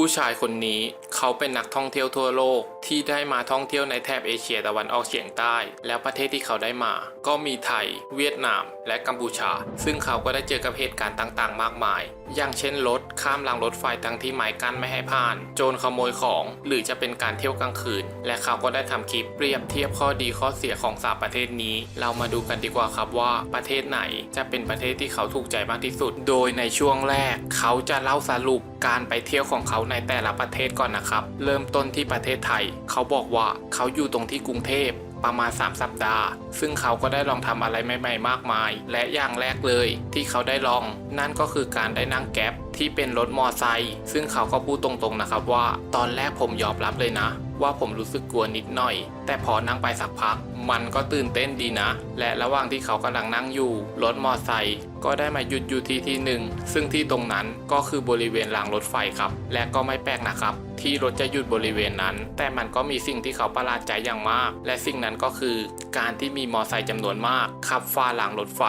ผู้ชายคนนี้เขาเป็นนักท่องเที่ยวทั่วโลกที่ได้มาท่องเที่ยวในแถบเอเชียตะวันออกเฉียงใต้ แล้วประเทศที่เขาได้มา ก็มีไทย เวียดนาม และกัมพูชา ซึ่งเขาก็ได้เจอกับเหตุการณ์ต่างๆ มากมาย อย่างเช่นรถข้ามรางรถไฟทั้งที่หมายกั้นไม่ให้ผ่าน โจรขโมยของ หรือจะเป็นการเที่ยวกลางคืน และเขาก็ได้ทำคลิปเปรียบเทียบข้อดีข้อเสียของสามประเทศนี้ เรามาดูกันดีกว่าครับว่าประเทศไหนจะเป็นประเทศที่เขาถูกใจมากที่สุด โดยในช่วงแรก เขาจะเล่าสรุปการไปเที่ยวของเขาในแต่ละประเทศก่อนนะครับ เริ่มต้นที่ประเทศไทย เขาบอกว่าเขาอยู่ตรงที่กรุงเทพ ประมาณ 3 สัปดาห์ ซึ่งเขาก็ได้ลองทำอะไรใหม่ๆมากมาย และอย่างแรกเลยที่เขาได้ลอง นั่นก็คือการได้นั่งแก๊ปที่เป็นรถมอไซค์ซึ่งเขาก็พูดตรงๆนะครับว่า ตอนแรกผมยอมรับเลยนะ ว่าผมรู้สึกกลัวนิดหน่อย แต่พอนั่งไปสักพัก มันก็ตื่นเต้นดีนะ และระหว่างที่เขากำลังนั่งอยู่ รถมอไซค์ก็ได้มาหยุดอยู่ที่ที่หนึ่งซึ่งที่ตรงนั้นก็คือบริเวณรางรถไฟครับ และก็ไม่แปลกนะครับ ที่รถจะหยุดบริเวณนั้น แต่มันก็มีสิ่งที่เขาประหลาดใจอย่างมาก และสิ่งนั้นก็คือ การที่มีมอไซค์จำนวนมาก ขับฝ่ารางรถไฟ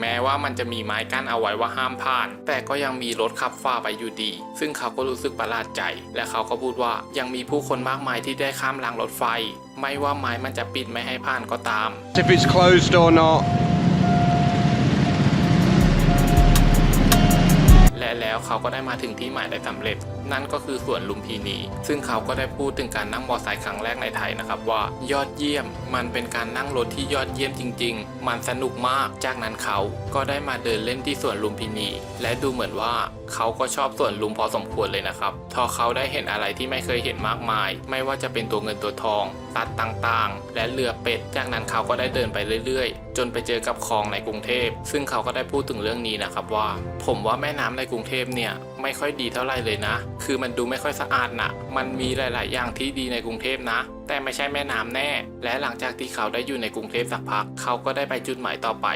แม้ว่ามันจะมีไม้กั้นเอาไว้ว่าห้ามผ่าน แต่ก็ยังมีรถขับฝ่าไปอยู่ดี ซึ่งเขาก็รู้สึกประหลาดใจ และเขาก็พูดว่ายังมีผู้คนมากมายที่ได้ข้ามรางรถไฟ ไม่ว่าไม้มันจะปิดไม่ให้ผ่านก็ตาม if it's closed or not. และแล้วเขาก็ได้มาถึงที่หมายได้สำเร็จ นั่นก็คือสวนลุมพินี ซึ่งเขาก็ได้พูดถึงการนั่งมอไซค์ครั้งแรกในไทยนะครับว่ายอดเยี่ยม มันเป็นการนั่งรถที่ยอดเยี่ยมจริง ๆ มันสนุกมาก จากนั้นเขาก็ได้มาเดินเล่นที่สวนลุมพินี และดูเหมือนว่าเขาก็ชอบสวนลุมพอสมควรเลยนะครับพอเขาได้เห็นอะไรที่ไม่เคยเห็นมากมาย ไม่ว่าจะเป็นตัวเงินตัวทอง ตัดต่างๆ และเรือเป็ด จากนั้นเขาก็ได้เดินไปเรื่อยๆ จนไปเจอกับคลองในกรุงเทพ ซึ่งเขาก็ได้พูดถึงเรื่องนี้นะครับว่า ผมว่าแม่น้ำในกรุงเทพเนี่ยไม่ค่อยดีเท่าไหร่เลยนะ คือมันดูไม่ค่อยสะอาดนะมันมีหลาย ๆ อย่างที่ดีในกรุงเทพนะ แต่ไม่ใช่แม่น้ำแน่ และหลังจากที่เขาได้อยู่ในกรุงเทพสักพัก เขาก็ได้ไปจุดหมายต่อไป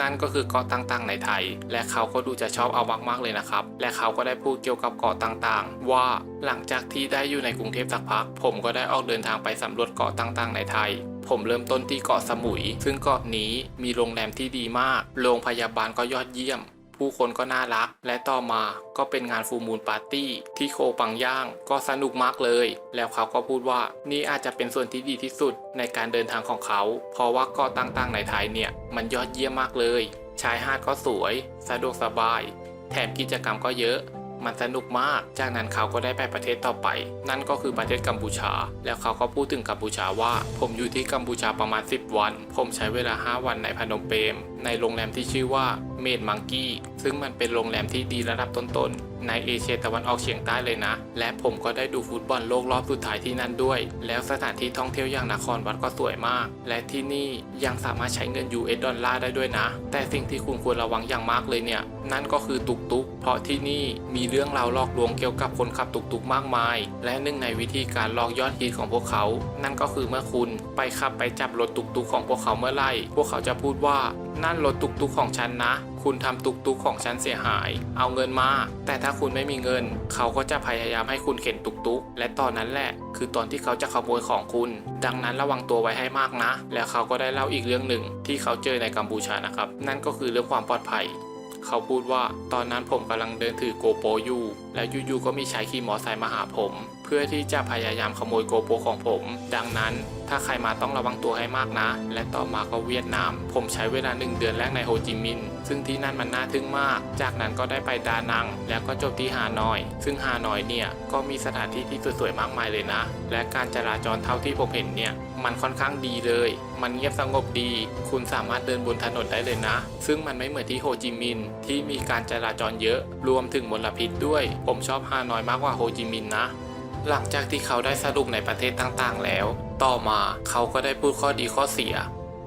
นั่นก็คือเกาะต่าง ๆ ในไทย และเขาก็ดูจะชอบเอามาก ๆ เลยนะครับ และเขาก็ได้พูดเกี่ยวกับเกาะต่าง ๆ ว่าหลังจากที่ได้อยู่ในกรุงเทพสักพัก ผมก็ได้ออกเดินทางไปสำรวจเกาะต่าง ๆ ในไทยผมเริ่มต้นที่เกาะสมุย ซึ่งเกาะนี้มีโรงแรมที่ดีมาก โรงพยาบาลก็ยอดเยี่ยม ผู้คนก็น่ารัก และต่อมาก็เป็นงานฟูมูลปาร์ตี้ที่โคปังย่างก็สนุกมากเลย แล้วเขาก็พูดว่านี่อาจจะเป็นส่วนที่ดีที่สุดในการเดินทางของเขา เพราะว่าเกาะต่างๆในไทยเนี่ยมันยอดเยี่ยมมากเลย ชายหาดก็สวย สะดวกสบาย แถมกิจกรรมก็เยอะ มันสนุกมาก จากนั้นเขาก็ได้ไปประเทศต่อไป นั่นก็คือประเทศกัมพูชา แล้วเขาก็พูดถึงกัมพูชาว่า ผมอยู่ที่กัมพูชาประมาณ 10 วัน ผมใช้เวลา 5 วันในพนมเปญในโรงแรมที่ชื่อว่าเมดมังกี้ซึ่งมันเป็นโรงแรมที่ดีระดับต้นๆ ในเอเชียตะวันออกเฉียงใต้เลยนะ และผมก็ได้ดูฟุตบอลโลกรอบสุดท้ายที่นั่นด้วย แล้วสถานที่ท่องเที่ยวอย่างนครวัดก็สวยมาก และที่นี่ยังสามารถใช้เงิน US ดอลลาร์ได้ด้วยนะ แต่สิ่งที่คุณควรระวังอย่างมากเลยเนี่ย นั่นก็คือตุกตุกเพราะที่นี่มีเรื่องราวหลอกลวงเกี่ยวกับคนขับตุกตุกมากมาย และหนึ่งในวิธีการหลอกยอดฮิตของพวกเขา นั่นก็คือเมื่อคุณไปขับไปจับรถตุกตุกของพวกเขาเมื่อไหร่พวกเขาจะพูดว่า นั่นรถตุกตุกของฉันนะ คุณทำตุกตุกของฉันเสียหาย เอาเงินมา แต่ถ้าคุณไม่มีเงิน เขาก็จะพยายามให้คุณเข็นตุกตุกและตอนนั้นแหละ คือตอนที่เขาจะขโมยของคุณ ดังนั้นระวังตัวไว้ให้มากนะ แล้วเขาก็ได้เล่าอีกเรื่องหนึ่งที่เขาเจอในกัมพูชานะครับ นั่นก็คือเรื่องความปลอดภัยเขาพูดว่าตอนนั้นผมกำลังเดินถือโกโปรอยู่ แล้วอยู่ๆก็มีชายขี่มอไซค์มาหาผม พื่อที่จะพยายามขโมยโกโปของผม ดังนั้นถ้าใครมาต้องระวังตัวให้มากนะ และต่อมาก็เวียดนาม ผมใช้เวลาหนึ่งเดือนแรกในโฮจิมินห์ ซึ่งที่นั่นมันน่าทึ่งมาก จากนั้นก็ได้ไปดานัง แล้วก็จบที่ฮานอย ซึ่งฮานอยเนี่ยก็มีสถานที่ที่สวยๆมากมายเลยนะ และการจราจรเท่าที่ผมเห็นเนี่ยมันค่อนข้างดีเลย มันเงียบสงบดี คุณสามารถเดินบนถนนได้เลยนะ ซึ่งมันไม่เหมือนที่โฮจิมินห์ที่มีการจราจรเยอะ รวมถึงมลพิษด้วย ผมชอบฮานอยมากกว่าโฮจิมินห์นะ หลังจากที่เขาได้สรุปในประเทศต่างๆ แล้ว ต่อมาเขาก็ได้พูดข้อดีข้อเสีย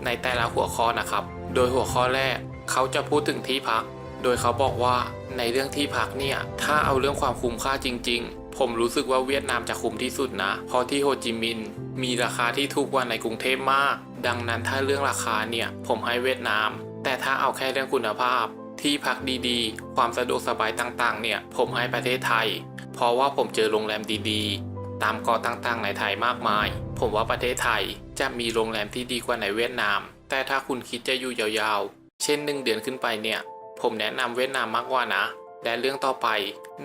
ในแต่ละหัวข้อนะครับ โดยหัวข้อแรกเขาจะพูดถึงที่พัก โดยเขาบอกว่าในเรื่องที่พักเนี่ย ถ้าเอาเรื่องความคุ้มค่าจริง ๆ ผมรู้สึกว่าเวียดนามจะคุ้มที่สุดนะ เพราะที่โฮจิมินห์มีราคาที่ถูกกว่าในกรุงเทพมาก ดังนั้นถ้าเรื่องราคาเนี่ย ผมให้เวียดนาม แต่ถ้าเอาแค่เรื่องคุณภาพ ที่พักดีๆ ความสะดวกสบายต่างๆ เนี่ย ผมให้ประเทศไทย เพราะว่าผมเจอโรงแรมดีๆ ตามเกาะต่างๆในไทยมากมาย ผมว่าประเทศไทยจะมีโรงแรมที่ดีกว่าในเวียดนาม แต่ถ้าคุณคิดจะอยู่ยาวๆ เช่นหนึ่งเดือนขึ้นไปเนี่ย ผมแนะนำเวียดนามมากกว่านะ และเรื่องต่อไป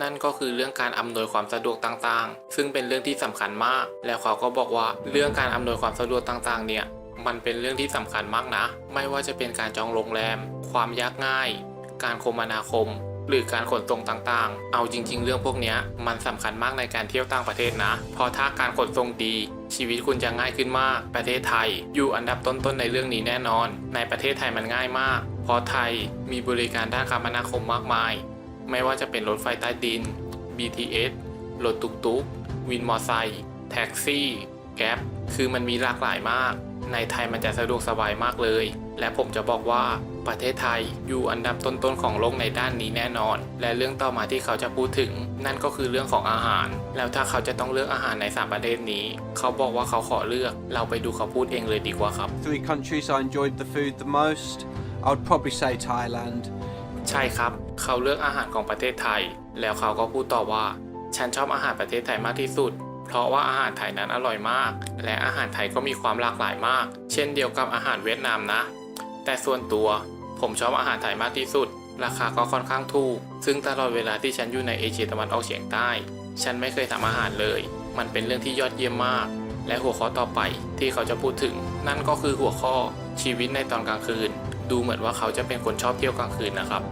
นั่นก็คือเรื่องการอำนวยความสะดวกต่างๆ ซึ่งเป็นเรื่องที่สำคัญมาก แล้วเขาก็บอกว่าเรื่องการอำนวยความสะดวกต่างๆ เนี่ย มันเป็นเรื่องที่สำคัญมากนะ ไม่ว่าจะเป็นการจองโรงแรม ความยากง่าย การคมนาคม หรือการขนส่งต่างๆ เอาจริง ๆ เรื่องพวกนี้มันสำคัญมากในการเที่ยวต่างประเทศนะเพราะถ้าการขนส่งดี ชีวิตคุณจะง่ายขึ้นมาก ประเทศไทย อยู่อันดับต้นๆในเรื่องนี้แน่นอน ในประเทศไทยมันง่ายมาก เพราะไทยมีบริการด้านคมนาคมมากมาย ไม่ว่าจะเป็นรถไฟใต้ดิน BTS รถตุกตุกวินมอไซค์แท็กซี่ แก๊ปคือมันมีหลากหลายมาก ในไทยมันจะสะดวกสบายมากเลย และผมจะบอกว่าประเทศไทยอยู่อันดับต้นๆของโลกในด้านนี้แน่นอน และเรื่องต่อมาที่เขาจะพูดถึง นั่นก็คือเรื่องของอาหาร แล้วถ้าเขาจะต้องเลือกอาหารในสามประเทศนี้ เขาบอกว่าเขาขอเลือก เราไปดูเขาพูดเองเลยดีกว่าครับ Three countries I enjoyed the food the most. I would probably say Thailand. ใช่ครับ เขาเลือกอาหารของประเทศไทย แล้วเขาก็พูดต่อว่า ฉันชอบอาหารประเทศไทยมากที่สุด เพราะว่าอาหารไทยนั้นอร่อยมาก และอาหารไทยก็มีความหลากหลายมาก เช่นเดียวกับอาหารเวียดนามนะ แต่ส่วนตัวผมชอบอาหารไทยมากที่สุด ราคาก็ค่อนข้างถูก ซึ่งตลอดเวลาที่ฉันอยู่ในเอเชียตะวันออกเฉียงใต้ ฉันไม่เคยทำอาหารเลย มันเป็นเรื่องที่ยอดเยี่ยมมาก และหัวข้อต่อไปที่เขาจะพูดถึง นั่นก็คือหัวข้อชีวิตในตอนกลางคืน ดูเหมือนว่าเขาจะเป็นคนชอบเที่ยวกลางคืนนะครับ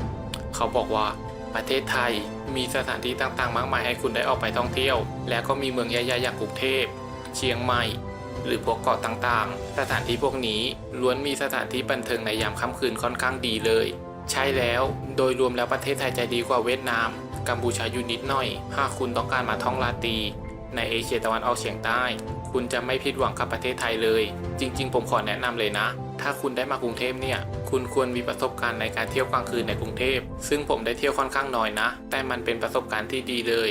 เขาบอกว่า ประเทศไทย มีสถานที่ต่างๆ มากมายให้คุณได้ออกไปท่องเที่ยว และก็มีเมืองใหญ่ๆอย่างกรุงเทพ เชียงใหม่ หรือพวกเกาะต่างๆ สถานที่พวกนี้ล้วนมีสถานที่บันเทิงในยามค่ำคืนค่อนข้างดีเลย ใช่แล้ว โดยรวมแล้วประเทศไทยจะดีกว่าเวียดนาม กัมพูชาอยู่นิดหน่อย หากคุณต้องการมาท่องราตี ในเอเชียตะวันออกเฉียงใต้ คุณจะไม่ผิดหวังกับประเทศไทยเลย จริง ๆ ผมขอแนะนำเลยนะ ถ้าคุณได้มากรุงเทพเนี่ย คุณควรมีประสบการณ์ในการเที่ยวกลางคืนในกรุงเทพ ซึ่งผมได้เที่ยวค่อนข้างน้อยนะ แต่มันเป็นประสบการณ์ที่ดีเลย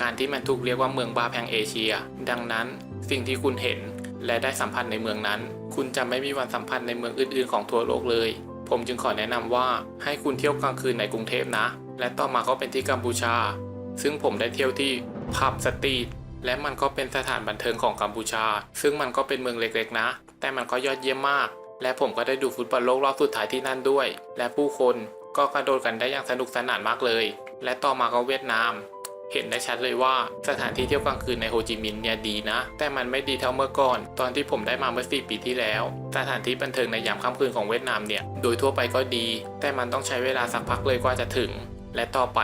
การที่มันถูกเรียกว่าเมืองบาแห่งเอเชีย ดังนั้นสิ่งที่คุณเห็นและได้สัมผัสในเมืองนั้น คุณจะไม่มีวันสัมผัสในเมืองอื่นๆของทั่วโลกเลย ผมจึงขอแนะนำว่าให้คุณเที่ยวกลางคืนในกรุงเทพนะ และต่อมาก็เป็นที่กัมพูชา ซึ่งผมได้เที่ยวที่ผับสตรีทและมันก็เป็นสถานบันเทิงของกัมพูชา ซึ่งมันก็เป็นเมืองเล็กๆนะ แต่มันก็ยอดเยี่ยมมาก และผมก็ได้ดูฟุตบอลโลกรอบสุดท้ายที่นั่นด้วย และผู้คนก็กระโดดกันได้อย่างสนุกสนานมากเลย และต่อมาก็เวียดนาม เห็นได้ชัดเลยว่าสถานที่เที่ยวกลางคืนในโฮจิมินห์เนี่ยดีนะ แต่มันไม่ดีเท่าเมื่อก่อน ตอนที่ผมได้มาเมื่อ 4 ปีที่แล้ว สถานที่บันเทิงในยามค่ำคืนของเวียดนามเนี่ย โดยทั่วไปก็ดี แต่มันต้องใช้เวลาสักพักเลยกว่าจะถึง และต่อไป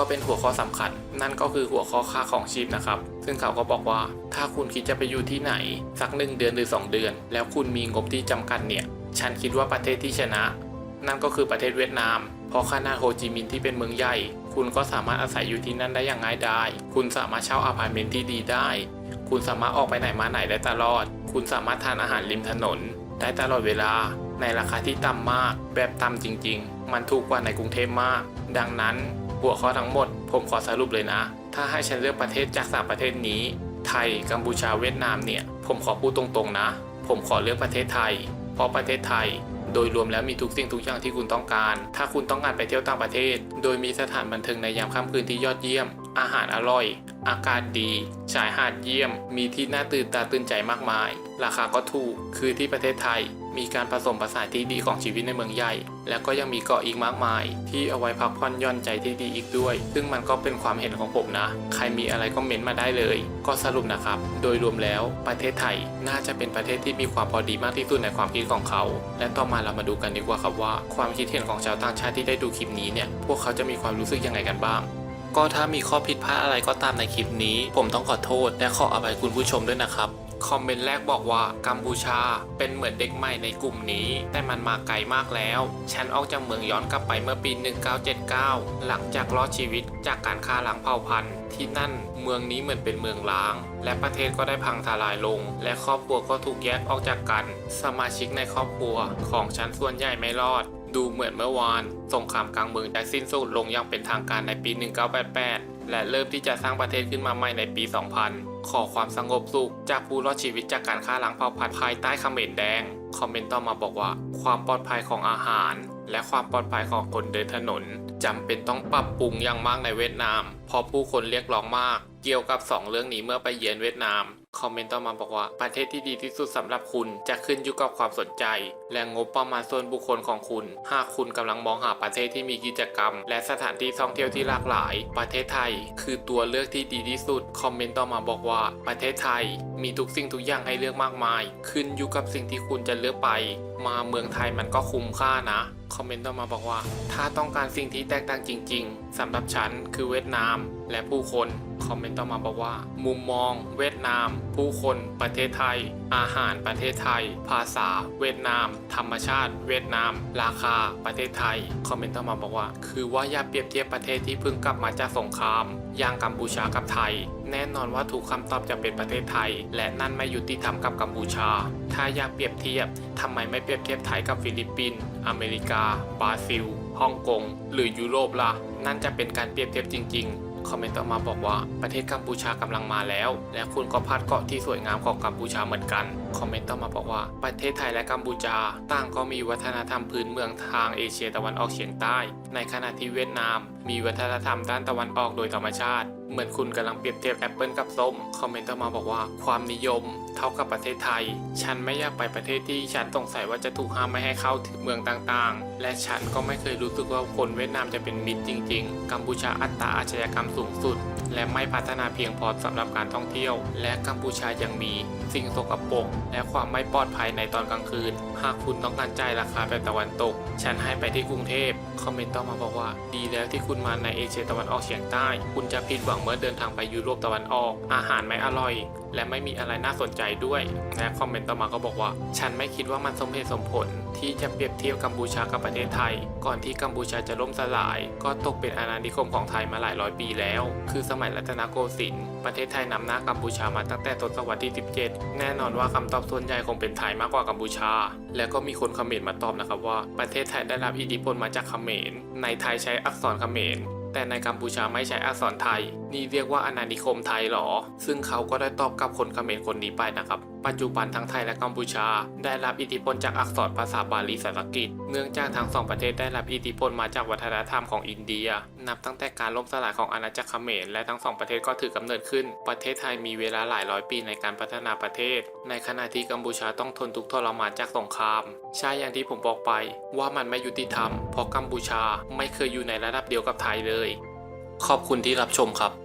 ก็เป็นหัวข้อสำคัญ นั่นก็คือหัวข้อค่าของชีพนะครับ ซึ่งเขาก็บอกว่า ถ้าคุณคิดจะไปอยู่ที่ไหน สักหนึ่งเดือนหรือ 2 เดือน แล้วคุณมีงบที่จำกัดเนี่ย ฉันคิดว่าประเทศที่ชนะ นั่นก็คือประเทศเวียดนาม เพราะขนาดโฮจิมินห์ที่เป็นเมืองใหญ่ คุณก็สามารถอาศัยอยู่ที่นั่นได้อย่างง่ายดาย คุณสามารถเช่าอพาร์ตเมนต์ที่ดีได้ คุณสามารถออกไปไหนมาไหนได้ตลอด คุณสามารถทานอาหารริมถนน ได้ตลอดเวลา ในราคาที่ต่ำมาก แบบต่ำจริง ๆ มันถูกกว่าในกรุงเทพมาก ดังนั้น หัวข้อทั้งหมด ผมขอสรุปเลยนะ ถ้าให้ฉันเลือกประเทศจากสามประเทศนี้ ไทย กัมพูชา เวียดนามเนี่ย ผมขอพูดตรงๆนะ ผมขอเลือกประเทศไทย เพราะประเทศไทย โดยรวมแล้วมีทุกสิ่งทุกอย่างที่คุณต้องการ ถ้าคุณต้องการไปเที่ยวต่างประเทศ โดยมีสถานบันเทิงในยามค่ำคืนที่ยอดเยี่ยม อาหารอร่อย อากาศดี ชายหาดเยี่ยม มีที่น่าตื่นตาตื่นใจมากมาย ราคาก็ถูก คือที่ประเทศไทย มีการผสมผสานที่ดีของชีวิตในเมืองใหญ่ แล้วก็ยังมีเกาะอีกมากมาย ที่เอาไว้พักผ่อนย่อนใจที่ดีอีกด้วย ซึ่งมันก็เป็นความเห็นของผมนะ ใครมีอะไรก็เม้นต์มาได้เลย ก็สรุปนะครับ โดยรวมแล้วประเทศไทยน่าจะเป็นประเทศที่มีความพอดีมากที่สุดในความคิดของเขา และต่อมาเรามาดูกันดีกว่าครับว่า ความคิดเห็นของชาวต่างชาติที่ได้ดูคลิปนี้เนี่ย พวกเขาจะมีความรู้สึกยังไงกันบ้าง ก็ถ้ามีข้อผิดพลาดอะไรก็ตามในคลิปนี้ ผมต้องขอโทษและขออภัยคุณผู้ชมด้วยนะครับคอมเมนต์แรกบอกว่ากัมพูชาเป็นเหมือนเด็กใหม่ในกลุ่มนี้ แต่มันมาไกลมากแล้ว ฉันออกจากเมืองย้อนกลับไปเมื่อปี 1979 หลังจากรอดชีวิตจากการฆ่าล้างเผ่าพันธุ์ ที่นั่นเมืองนี้เหมือนเป็นเมืองร้าง และประเทศก็ได้พังทลายลง และครอบครัวก็ถูกแยกออกจากกัน สมาชิกในครอบครัวของฉันส่วนใหญ่ไม่รอด ดูเหมือนเมื่อวาน สงครามกลางเมืองได้สิ้นสุดลงอย่างเป็นทางการในปี 1988 และเริ่มที่จะสร้างประเทศขึ้นมาใหม่ในปี 2000 ขอความสงบสุขจากผู้รอดชีวิตจากการฆ่าล้างเผ่าพันธุ์ภายใต้เขมรแดง คอมเมนต์ต่อมาบอกว่า ความปลอดภัยของอาหาร และความปลอดภัยของคนเดินถนนจำเป็นต้องปรับปรุงอย่างมากในเวียดนามเพราะผู้คนเรียกร้องมาก เกี่ยวกับ 2 เรื่องนี้เมื่อไปเยือนเวียดนาม คอมเมนต์ต่อมาบอกว่าประเทศที่ดีที่สุดสำหรับคุณจะขึ้นอยู่กับความสนใจ และงบประมาณส่วนบุคคลของคุณ หากคุณกำลังมองหาประเทศที่มีกิจกรรม และสถานที่ท่องเที่ยวที่หลากหลาย ประเทศไทย คือตัวเลือกที่ดีที่สุด คอมเมนต์ต่อมาบอกว่า ประเทศไทย มีทุกสิ่งทุกอย่างให้เลือกมากมาย ขึ้นอยู่กับสิ่งที่คุณจะเลือกไป มาเมืองไทยมันก็คุ้มค่านะคอมเมนต์ต่อมาบอกว่า ถ้าต้องการสิ่งที่แตกต่างจริง ๆสำหรับฉันคือเวียดนาม และผู้คน คอมเมนต์ต่อมาบอกว่า มุมมอง เวียดนาม ผู้คนประเทศไทย อาหารประเทศไทย ภาษา เวียดนาม ธรรมชาติ เวียดนาม ราคา ประเทศไทย คอมเมนต์ต่อมาบอกว่า คือว่าอย่าเปรียบเทียบประเทศที่เพิ่งกลับมาจากสงครามอย่างกัมพูชากับไทย แน่นอนว่าถูกคำตอบจะเป็นประเทศไทย และนั่นไม่ยุติธรรมกับกัมพูชา ถ้าอยากเปรียบเทียบทำไมไม่เปรียบเทียบไทยกับฟิลิปปินส์อเมริกา บราซิลฮ่องกงหรือยุโรปล่ะ นั่นจะเป็นการเปรียบเทียบจริง ๆ คอมเมนต์ต่อมาบอกว่าประเทศกัมพูชากำลังมาแล้ว และคุณก็พลาดเกาะที่สวยงามของกัมพูชาเหมือนกัน คอมเมนต์ต่อมาบอกว่าประเทศไทยและกัมพูชาต่างก็มีวัฒนธรรมพื้นเมืองทางเอเชียตะวันออกเฉียงใต้ ในขณะที่เวียดนาม มีวัฒนธรรมด้านตะวันออกโดยธรรมชาติ เหมือนคุณกำลังเปรียบเทียบแอปเปิลกับส้ม คอมเมนต์ต่อมาบอกว่าความนิยมเท่ากับประเทศไทย ฉันไม่อยากไปประเทศที่ฉันสงสัยว่าจะถูกห้ามไม่ให้เข้าถึงเมืองต่างๆ และฉันก็ไม่เคยรู้สึกว่าคนเวียดนามจะเป็นมิตรจริง ๆ กัมพูชาอัตราอาชญากรรมสูงสุด และไม่พัฒนาเพียงพอสำหรับการท่องเที่ยว และกัมพูชายังมี สิ่งสกปรกและความไม่ปลอดภัยในตอนกลางคืน หากคุณต้องการจ่ายราคาแบบตะวันตก ฉันให้ไปที่กรุงเทพ คอมเมนต์ต่อมาบอกว่า ดีแล้วที่คุณมาในเอเชียตะวันออกเฉียงใต้ คุณจะผิดหวังเมื่อเดินทางไปยุโรปตะวันออก อาหารไม่อร่อย และไม่มีอะไรน่าสนใจด้วย และคอมเมนต์ต่อมาก็บอกว่า ฉันไม่คิดว่ามันสมเหตุสมผล ที่จะเปรียบเทียบกัมพูชากับประเทศไทย ก่อนที่กัมพูชาจะล่มสลาย ก็ตกเป็นอาณานิคมของไทยมาหลายร้อยปีแล้ว คือสมัยรัตนโกสินทร์ประเทศไทยนำหน้ากัมพูชามาตั้งแต่ทศวรรษที่ 17 แน่นอนว่าคำตอบส่วนใหญ่คงเป็นไทยมากกว่ากัมพูชา และก็มีคนเขมรมาตอบนะครับว่าประเทศไทยได้รับอิทธิพลมาจากเขมรในไทยใช้อักษรเขมรแต่ในกัมพูชาไม่ใช้อักษรไทย นี่เรียกว่าอาณานิคมไทยหรอ ซึ่งเขาก็ได้ตอบกับคนเขมรคนนี้ไปนะครับ ปัจจุบันทั้งไทยและกัมพูชา ได้รับอิทธิพลจากอักษรภาษาบาลีสันสกฤต เนื่องจากทั้งสองประเทศได้รับอิทธิพลมาจากวัฒนธรรมของอินเดีย นับตั้งแต่การล่มสลายของอาณาจักรเขมรและทั้งสองประเทศก็ถือกำเนิดขึ้น ประเทศไทยมีเวลาหลายร้อยปีในการพัฒนาประเทศ ในขณะที่กัมพูชาต้องทนทุกข์ทรมานจากสงคราม ใช่อย่างที่ผมบอกไป ว่ามันไม่ยุติธรรม เพราะกัมพูชาไม่เคยอยู่ในระดับเดียวกับไทยเลยขอบคุณที่รับชมครับ